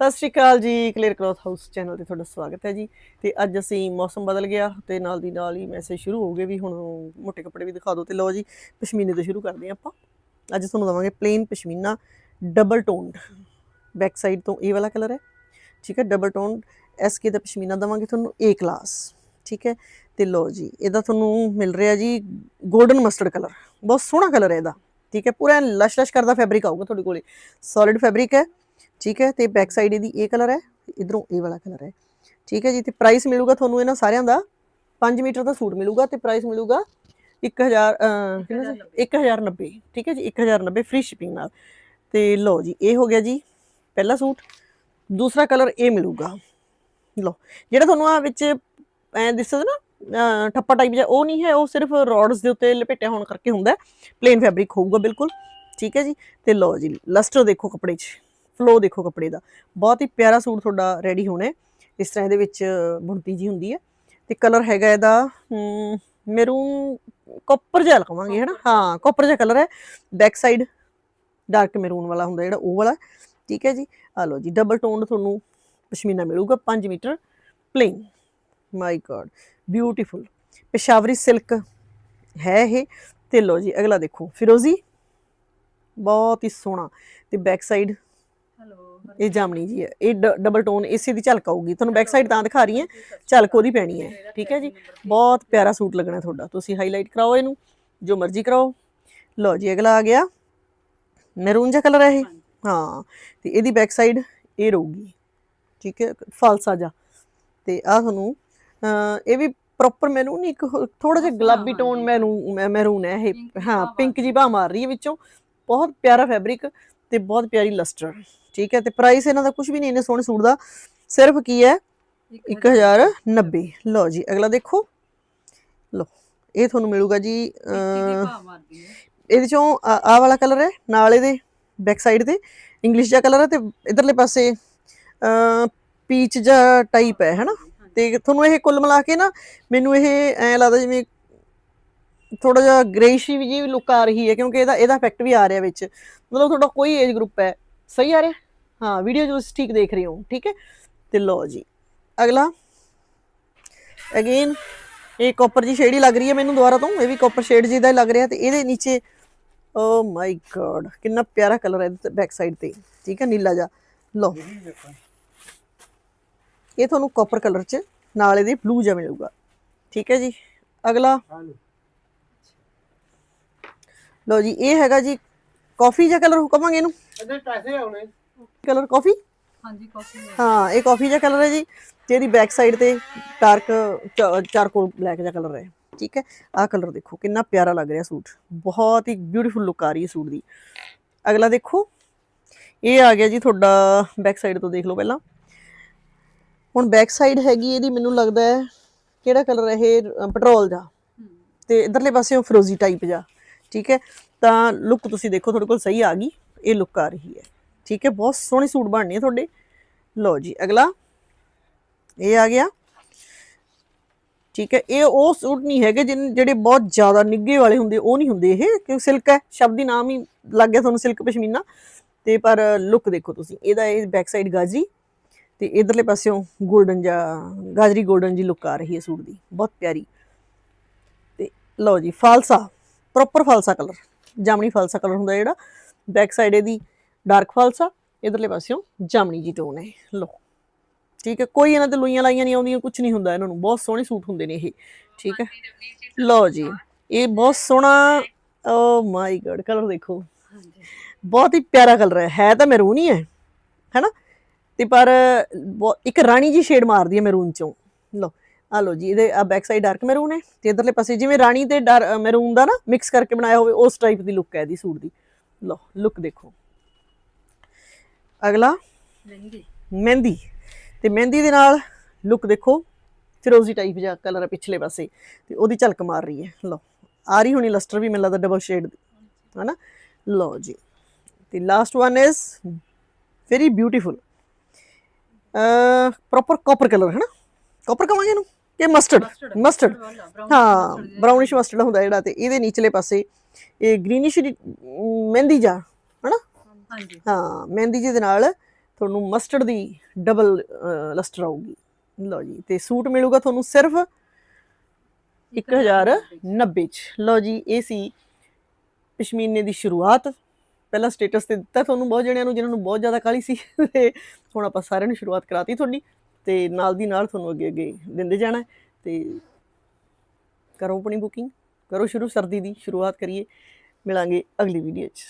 ਸਤਿ ਸ਼੍ਰੀ ਅਕਾਲ ਜੀ clear cloth house channel ਤੇ ਤੁਹਾਡਾ ਸਵਾਗਤ ਹੈ ਜੀ। ਤੇ ਅੱਜ ਅਸੀਂ ਮੌਸਮ ਬਦਲ ਗਿਆ ਤੇ ਨਾਲ ਦੀ ਨਾਲ ਹੀ ਮੈਸੇਜ ਸ਼ੁਰੂ ਹੋ ਗਏ ਵੀ ਹੁਣ ਮੋਟੇ ਕੱਪੜੇ ਵੀ ਦਿਖਾ ਦਿਓ ਤੇ ਲਓ ਜੀ, ਪਸ਼ਮੀਨੇ ਤੋਂ ਸ਼ੁਰੂ ਕਰਦੇ ਆਪਾਂ। ਅੱਜ ਤੁਹਾਨੂੰ ਦਵਾਂਗੇ plain pashmina double toned back side ਤੋਂ ਇਹ ਵਾਲਾ ਕਲਰ ਹੈ, ਠੀਕ ਹੈ ਡਬਲ ਟੋਨਡ ਐਸ ਕੇ ਦਾ ਪਸ਼ਮੀਨਾ ਦਵਾਂਗੇ ਤੁਹਾਨੂੰ ਏ ਕਲਾਸ ਠੀਕ ਹੈ। ਤੇ ਲਓ ਜੀ, ਇਹਦਾ ਤੁਹਾਨੂੰ ਮਿਲ ਰਿਹਾ ਜੀ ਗੋਲਡਨ ਮਸਟਰਡ ਕਲਰ ਬਹੁਤ ਸੋਹਣਾ ਕਲਰ ਹੈ ਇਹਦਾ, ਠੀਕ ਹੈ। ਪੂਰਾ ਲਸ਼ ਲਸ਼ ਕਰਦਾ ਫੈਬਰਿਕ ਆਊਗਾ ਤੁਹਾਡੇ ਕੋਲੇ। ਸੋਲਿਡ ਫੈਬਰਿਕ ਹੈ। ਠੀਕ ਹੈ ਤੇ ਬੈਕ ਸਾਈਡ ਇਹਦੀ ਇਹ ਕਲਰ ਹੈ ਇਧਰੋਂ ਇਹ ਵਾਲਾ ਕਲਰ ਹੈ। ਠੀਕ ਹੈ ਜੀ ਤੇ ਪ੍ਰਾਈਸ ਮਿਲੂਗਾ ਤੁਹਾਨੂੰ ਇਹਨਾਂ ਸਾਰਿਆਂ ਦਾ 5 ਮੀਟਰ ਦਾ ਸੂਟ ਮਿਲੂਗਾ ਤੇ ਪ੍ਰਾਈਸ ਮਿਲੂਗਾ 1000 ਅਹ, ਕਿੰਨਾ ਸੀ? 1090 ਠੀਕ ਹੈ ਜੀ 1090 ਫ੍ਰੀ ਸ਼ਿਪਿੰਗ ਨਾਲ। ਤੇ ਲਓ ਜੀ ਇਹ ਹੋ ਗਿਆ ਜੀ ਪਹਿਲਾ ਸੂਟ ਦੂਸਰਾ ਕਲਰ ਇਹ ਮਿਲੂਗਾ। ਲਓ ਜਿਹੜਾ ਤੁਹਾਨੂੰ ਆ ਵਿੱਚ ਐ ਦਿਸਦਾ ਨਾ ਠੱਪਾ ਟਾਈਪ ਜਿਹਾ ਉਹ ਨਹੀਂ ਹੈ ਉਹ ਸਿਰਫ ਰੋਡਸ ਦੇ ਉੱਤੇ ਲਪੇਟਿਆ ਹੋਣ ਕਰਕੇ ਹੁੰਦਾ ਪਲੇਨ ਫੈਬਰਿਕ ਹੋਊਗਾ ਬਿਲਕੁਲ ਠੀਕ ਹੈ ਜੀ। ਤੇ ਲਓ ਜੀ ਲਸਟਰ ਦੇਖੋ ਕੱਪੜੇ 'ਚ। ਫਲੋ ਦੇਖੋ ਕੱਪੜੇ ਦਾ। ਬਹੁਤ ਹੀ ਪਿਆਰਾ ਸੂਟ ਤੁਹਾਡਾ ਰੈਡੀ ਹੋਣਾ ਹੈ। ਇਸ ਤਰ੍ਹਾਂ ਇਹਦੇ ਵਿੱਚ ਬੁਣਤੀ ਜੀ ਹੁੰਦੀ ਹੈ। ਤੇ ਕਲਰ ਹੈਗਾ ਇਹਦਾ ਮੈਰੂਨ ਕਾਪਰ ਜਿਹਾ ਲਗਾਵਾਂਗੇ ਹੈਨਾ? ਹਾਂ ਕਾਪਰ ਜਿਹਾ ਕਲਰ ਹੈ। ਬੈਕ ਸਾਈਡ ਡਾਰਕ ਮੈਰੂਨ ਵਾਲਾ ਹੁੰਦਾ ਜਿਹੜਾ ਉਹ ਵਾਲਾ। ਠੀਕ ਹੈ ਜੀ? ਆ ਲਓ ਜੀ ਡਬਲ ਟੋਨ ਤੁਹਾਨੂੰ ਪਸ਼ਮੀਨਾ ਮਿਲੂਗਾ 5 metre plain my God beautiful Peshawari silk ਹੈ ਇਹ। ਤੇ ਲਓ ਜੀ ਅਗਲਾ ਦੇਖੋ ਫਿਰੋਜ਼ੀ। ਬਹੁਤ ਹੀ ਸੋਹਣਾ। ਤੇ ਬੈਕ ਸਾਈਡ ਇਹ ਜਾਮਣੀ ਜੀ ਹੈ। ਇਹ ਡਬਲ ਟੋਨ ਇਸੇ ਦੀ ਝਲਕ ਆਊਗੀ। ਤੁਹਾਨੂੰ ਬੈਕ ਸਾਈਡ ਤਾਂ ਦਿਖਾ ਰਹੀ ਹਾਂ। ਝਲਕ ਉਹਦੀ ਪੈਣੀ ਹੈ। ਠੀਕ ਹੈ ਜੀ? ਬਹੁਤ ਪਿਆਰਾ ਸੂਟ ਲੱਗਣਾ ਤੁਹਾਡਾ। ਤੁਸੀਂ ਹਾਈਲਾਈਟ ਕਰਾਓ ਇਹਨੂੰ। ਜੋ ਮਰਜ਼ੀ ਕਰਾਓ। ਲਓ ਜੀ ਅਗਲਾ ਆ ਗਿਆ। ਮੈਰੂਨ ਜਿਹਾ ਕਲਰ ਹੈ ਇਹ। ਹਾਂ। ਤੇ ਇਹਦੀ ਬੈਕ ਸਾਈਡ ਇਹ ਰਹੂਗੀ। ਠੀਕ ਹੈ? ਫਾਲਸਾ ਜਾ ਤੇ ਆ ਤੁਹਾਨੂੰ ਇਹ ਵੀ ਪ੍ਰੋਪਰ ਮੈਰੂਨ ਨਹੀਂ ਇੱਕ ਥੋੜਾ ਜਿਹਾ ਗੁਲਾਬੀ ਟੋਨ ਮੈਰੂਨ ਮੈਰੂਨ ਹੈ ਇਹ। ਹਾਂ ਪਿੰਕ ਜੀ ਬਾਹ ਮਾਰ ਰਹੀ ਹੈ ਵਿੱਚੋਂ। ਬਹੁਤ ਪਿਆਰਾ ਫੈਬਰਿਕ ਤੇ ਬਹੁਤ ਪਿਆਰੀ ਲਸਟਰ ਠੀਕ ਹੈ ਤੇ ਪ੍ਰਾਈਸ ਇਹਨਾਂ ਦਾ ਕੁਝ ਵੀ ਨਹੀਂ ਇਹਨੇ ਸੋਹਣੇ ਸੂਟ ਦਾ। ਸਿਰਫ ਕੀ ਹੈ? 1090 ਲਓ ਜੀ ਅਗਲਾ ਦੇਖੋ। ਲਓ ਇਹ ਤੁਹਾਨੂੰ ਮਿਲੂਗਾ ਜੀ ਇਹਦੇ ਚੋਂ ਆ ਆਹ ਵਾਲਾ ਕਲਰ ਹੈ ਨਾਲ ਇਹਦੇ ਬੈਕ ਸਾਈਡ ਤੇ। ਇੰਗਲਿਸ਼ ਜਿਹਾ ਕਲਰ ਹੈ ਤੇ ਇਧਰਲੇ ਪਾਸੇ ਪੀਚ ਜਿਹਾ ਟਾਈਪ ਹੈ ਹਨਾ? ਤੇ ਤੁਹਾਨੂੰ ਇਹ ਕੁੱਲ ਮਿਲਾ ਕੇ ਨਾ ਮੈਨੂੰ ਇਹ ਐ ਲੱਗਦਾ ਜਿਵੇਂ ਥੋੜਾ ਜਿਹਾ ਗ੍ਰੇਇਸ਼ ਜੀ ਵੀ ਲੁੱਕ ਆ ਰਹੀ ਹੈ ਕਿਉਂਕਿ ਇਹਦਾ ਇਹਦਾ ਇਫੈਕਟ ਵੀ ਆ ਰਿਹਾ ਵਿੱਚ। ਮਤਲਬ ਤੁਹਾਡਾ ਕੋਈ ਏਜ ਗਰੁੱਪ ਹੈ। ਸਹੀ ਆ ਰਿਹਾ? ਹਾਂ ਵੀਡੀਓ ਜੋ ਤੁਸੀਂ ਠੀਕ ਦੇਖ ਰਹੇ ਹੋ ਠੀਕ ਹੈ? ਤੇ ਲਓ ਜੀ ਅਗਲਾ। ਅਗੇਨ ਇਹ ਕਾਪਰ ਜੀ ਸ਼ੇਡ ਹੀ ਲੱਗ ਰਹੀ ਹੈ ਮੈਨੂੰ ਦੁਬਾਰਾ ਤੋਂ ਇਹ ਵੀ ਕਾਪਰ ਸ਼ੇਡ ਜੀ ਦਾ ਹੀ ਲੱਗ ਰਿਹਾ ਤੇ ਇਹਦੇ ਨੀਚੇ ਓ ਮਾਈ ਗॉड ਕਿੰਨਾ ਪਿਆਰਾ ਕਲਰ ਹੈ ਇਹਦੇ ਬੈਕ ਸਾਈਡ ਤੇ ਠੀਕ ਹੈ? ਨੀਲਾ ਜਿਹਾ। ਲਓ। ਇਹ ਤੁਹਾਨੂੰ ਕਾਪਰ ਕਲਰ ਚ ਨਾਲ ਇਹਦੇ ਬਲੂ ਜਿਹਾ ਮਿਲੂਗਾ ਠੀਕ ਹੈ ਜੀ? ਅਗਲਾ। ਲਓ ਜੀ ਇਹ ਹੈਗਾ ਜੀ ਕਾਫੀ ਜਿਹਾ ਕਲਰ ਕਵਾਂਗੇ ਇਹਨੂੰ? ਇਹਦੇ ਪੈਸੇ ਆਉਣੇ ਕਲਰ ਕਾਫੀ? ਹਾਂਜੀ ਕਾਫੀ ਹਾਂ। ਇਹ ਕਾਫੀ ਜਿਹਾ ਕਲਰ ਹੈ ਜੀ। ਤੇ ਇਹਦੀ ਬੈਕ ਸਾਈਡ ਤੇ ਡਾਰਕ ਚਾਰਕੋਲ ਬਲੈਕ ਜਿਹਾ ਕਲਰ ਹੈ। ਠੀਕ ਹੈ? ਆਹ ਕਲਰ ਦੇਖੋ ਕਿੰਨਾ ਪਿਆਰਾ ਲੱਗ ਰਿਹਾ ਸੂਟ। ਬਹੁਤ ਹੀ ਬਿਊਟੀਫੁਲ ਲੁੱਕ ਆ ਰਹੀ ਹੈ ਸੂਟ ਦੀ। ਅਗਲਾ ਦੇਖੋ। ਇਹ ਆ ਗਿਆ ਜੀ ਤੁਹਾਡਾ ਬੈਕ ਸਾਈਡ ਤੋਂ ਦੇਖ ਲਓ ਪਹਿਲਾਂ। ਹੁਣ ਬੈਕ ਸਾਈਡ ਹੈਗੀ ਇਹਦੀ ਮੈਨੂੰ ਲੱਗਦਾ ਹੈ ਕਿਹੜਾ ਕਲਰ ਹੈ ਇਹ? ਪੈਟਰੋਲ ਦਾ। ਤੇ ਇਧਰਲੇ ਪਾਸੇ ਉਹ ਫਰੋਜ਼ੀ ਟਾਈਪ ਜਾ ਠੀਕ ਹੈ? ਤਾਂ ਲੁੱਕ ਤੁਸੀਂ ਦੇਖੋ ਤੁਹਾਡੇ ਕੋਲ ਸਹੀ ਆ ਗਈ। ਇਹ ਲੁੱਕ ਆ ਰਹੀ ਹੈ। ਠੀਕ ਹੈ, ਬਹੁਤ ਸੋਹਣੇ ਸੂਟ ਬਣਨੇ ਤੁਹਾਡੇ। ਲਓ ਜੀ, ਅਗਲਾ। ਇਹ ਆ ਗਿਆ। ਠੀਕ ਹੈ, ਇਹ ਉਹ ਸੂਟ ਨਹੀਂ ਹੈਗੇ ਜਿਨ, ਜਿਹੜੇ ਬਹੁਤ ਜ਼ਿਆਦਾ ਨਿੱਗੇ ਵਾਲੇ ਹੁੰਦੇ, ਉਹ ਨਹੀਂ ਹੁੰਦੇ ਇਹ ਕਿਉਂਕਿ ਸਿਲਕ ਹੈ, ਸ਼ਬਦ ਹੀ ਨਾਮ ਹੀ ਲੱਗ ਗਿਆ ਤੁਹਾਨੂੰ ਸਿਲਕ ਪਸ਼ਮੀਨਾ। ਤੇ ਪਰ ਲੁੱਕ ਦੇਖੋ ਤੁਸੀਂ, ਇਹਦਾ ਇਹ ਬੈਕ ਸਾਈਡ ਗਾਜਰੀ, ਤੇ ਇਧਰਲੇ ਪਾਸਿਓਂ 골ਡਨ ਜਾਂ ਗਾਜਰੀ 골ਡਨ ਜੀ ਲੁੱਕ ਆ ਰਹੀ ਹੈ ਸੂਟ ਦੀ, ਬਹੁਤ ਪਿਆਰੀ। ਤੇ ਲਓ ਜੀ, ਫਾਲਸਾ ਪ੍ਰੋਪਰ ਫਾਲਸਾ ਕਲਰ ਜਾਮਣੀ ਫਾਲਸਾ ਕਲਰ ਹੁੰਦਾ ਜਿਹੜਾ ਬੈਕ ਸਾਈਡ ਇਹਦੀ। ਡਾਰਕ ਫਾਲਸਾ ਇਧਰਲੇ ਪਾਸਿਓਂ ਜਾਮਣੀ ਜੀ ਟੋਨ ਹੈ ਲਓ ਠੀਕ ਹੈ ਕੋਈ ਇਹਨਾਂ ਤੇ ਲੂਈਆਂ ਲਾਈਆਂ ਨਹੀਂ ਆਉਂਦੀਆਂ ਕੁਝ ਨਹੀਂ ਹੁੰਦਾ ਇਹਨਾਂ ਨੂੰ ਬਹੁਤ ਸੋਹਣੇ ਸੂਟ ਹੁੰਦੇ ਨੇ ਇਹ ਠੀਕ ਹੈ। ਲਓ ਜੀ ਇਹ ਬਹੁਤ ਸੋਹਣਾ ਓ ਮਾਈ ਗॉड ਕਲਰ ਦੇਖੋ। ਬਹੁਤ ਹੀ ਪਿਆਰਾ ਕਲਰ ਹੈ ਹੈ ਤਾਂ ਮੈਰੂਨ ਹੀ ਹੈ ਹੈਨਾ? ਤੇ ਪਰ ਇੱਕ ਰਾਣੀ ਜੀ ਸ਼ੇਡ ਮਾਰਦੀ ਹੈ ਮੈਰੂਨ ਚੋਂ। ਲਓ ਆ ਲਓ ਜੀ ਇਹਦੇ ਆ ਬੈਕ ਸਾਈਡ ਡਾਰਕ ਮੈਰੂਨ ਹੈ ਤੇ ਇਧਰਲੇ ਪਾਸੇ ਜਿਵੇਂ ਰਾਣੀ ਤੇ ਮੈਰੂਨ ਦਾ ਨਾ ਮਿਕਸ ਕਰਕੇ ਬਣਾਇਆ ਹੋਵੇ ਉਸ ਟਾਈਪ ਦੀ ਲੁੱਕ ਹੈ ਇਹਦੀ ਸੂਟ ਦੀ। ਲਓ ਲੁੱਕ ਦੇਖੋ। ਅਗਲਾ? ਲਹਿੰਗੇ ਮਹਿੰਦੀ। ਤੇ ਮਹਿੰਦੀ ਦੇ ਨਾਲ ਲੁੱਕ ਦੇਖੋ ਫਿਰੋਜ਼ੀ ਟਾਈਪ ਜਿਹਾ ਕਲਰ ਹੈ ਪਿਛਲੇ ਪਾਸੇ। ਤੇ ਉਹਦੀ ਝਲਕ ਮਾਰ ਰਹੀ ਹੈ। ਲਓ ਆ ਰਹੀ ਹੋਣੀ ਲਸਟਰ ਵੀ ਮੈਨੂੰ ਲੱਗਦਾ ਡਬਲ ਸ਼ੇਡ ਹਨਾ? ਲਓ ਜੀ। ਤੇ last one is very beautiful uh proper copper colour ਹੈ ਨਾ ਕਾਪਰ ਕਵਾਂਗੇ ਇਹਨੂੰ? ਕਿ ਮਸਟਰਡ ਮਸਟਰਡ ਹਾਂ ਬ੍ਰਾਊਨਿਸ਼ ਮਸਟਰਡ ਹੁੰਦਾ ਜਿਹੜਾ ਤੇ ਇਹਦੇ ਨੀਚਲੇ ਪਾਸੇ ਇਹ ਗ੍ਰੀਨਿਸ਼ ਮਹਿੰਦੀ ਜਾ ਹਾਂਜੀ। ਹਾਂ, ਮਹਿੰਦੀ ਜੀ ਦੇ ਨਾਲ ਤੁਹਾਨੂੰ ਮਸਟਰਡ ਦੀ ਡਬਲ ਲਸਟਰ ਆਊਗੀ। ਲਓ ਜੀ, ਤੇ ਸੂਟ ਮਿਲੂਗਾ ਤੁਹਾਨੂੰ ਸਿਰਫ 1090 ਚ। ਲਓ ਜੀ, ਇਹ ਸੀ ਪਸ਼ਮੀਨੇ ਦੀ ਸ਼ੁਰੂਆਤ। ਪਹਿਲਾਂ ਸਟੇਟਸ ਤੇ ਦਿੱਤਾ ਤੁਹਾਨੂੰ ਬਹੁਤ ਜਣਿਆਂ ਨੂੰ, ਜਿਨ੍ਹਾਂ ਨੂੰ ਬਹੁਤ ਜ਼ਿਆਦਾ ਕਾਲੀ ਸੀ। ਤੇ ਹੁਣ ਆਪਾਂ ਸਾਰਿਆਂ ਨੂੰ ਸ਼ੁਰੂਆਤ ਕਰਾਤੀ ਤੁਹਾਡੀ। ਤੇ ਨਾਲ ਦੀ ਨਾਲ ਤੁਹਾਨੂੰ ਅੱਗੇ ਅੱਗੇ ਦਿੰਦੇ ਜਾਣਾ ਹੈ। ਤੇ ਕਰੋ ਆਪਣੀ ਬੁਕਿੰਗ ਕਰੋ ਸ਼ੁਰੂ, ਸਰਦੀ ਦੀ ਸ਼ੁਰੂਆਤ ਕਰੀਏ। ਮਿਲਾਂਗੇ ਅਗਲੀ ਵੀਡੀਓ 'ਚ।